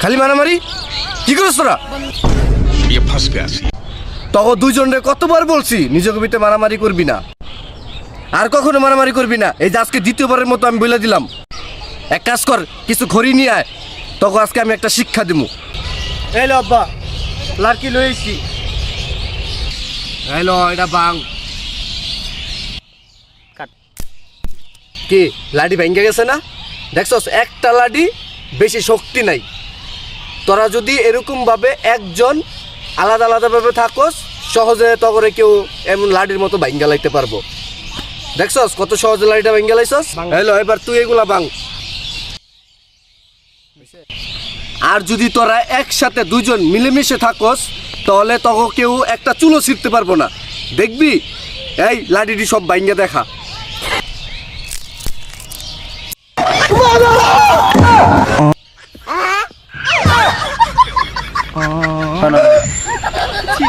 খালি মারামারি? কি করছ তোরা? তখন রে কতবার বলছি নিজ কবিতে মারামারি করবি না। আর কখনো মারামারি করবি না। এই যে আজকে দ্বিতীয়বারের মতো আমি বলে দিলাম। এক কাজ কর কিছু ঘড়ি নিয়ে আয়। তখন আজকে আমি একটা শিক্ষা দিব এই আব্বা লার্কি লইছি এই এটা বাং। কি লাডি ভেঙে গেছে না? দেখছস একটা লাডি বেশি শক্তি নাই। তোরা যদি এরকমভাবে একজন আলাদা আলাদা ভাবে থাকোস সহজে তগরে কেউ এমন লাডির মতো ভাঙ্গা লাইতে পারব। দেখছস কত সহজে লাডিটা ভাঙ্গা লাইছস? হ্যালো এবার তুই এগুলা বাং। আর যদি তোরা একসাথে দুজন মিলেমিশে থাকোস তাহলে তখন কেউ একটা চুলো ছিঁড়তে পারব না। দেখবি? এই লাডিটি সব ভাঙ্গা দেখা। 看到没